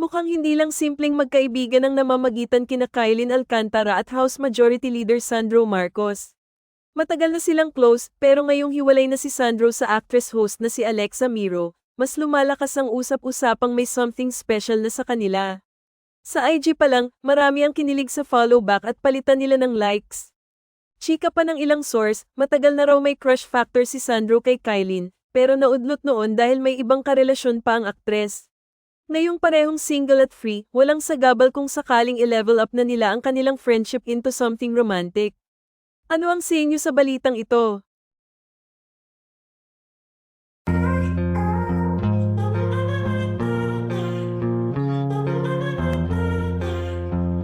Mukhang hindi lang simpleng magkaibigan ang namamagitan kina Kylin Alcantara at House Majority Leader Sandro Marcos. Matagal na silang close, pero ngayong hiwalay na si Sandro sa actress-host na si Alexa Miro, mas lumalakas ang usap-usapang may something special na sa kanila. Sa IG pa lang, marami ang kinilig sa follow back at palitan nila ng likes. Chika pa ng ilang source, matagal na raw may crush factor si Sandro kay Kylin, pero naudlot noon dahil may ibang karelasyon pa ang aktres. Ngayong parehong single at free, walang sagabal kung sakaling i-level up na nila ang kanilang friendship into something romantic. Ano ang sa inyo sa balitang ito?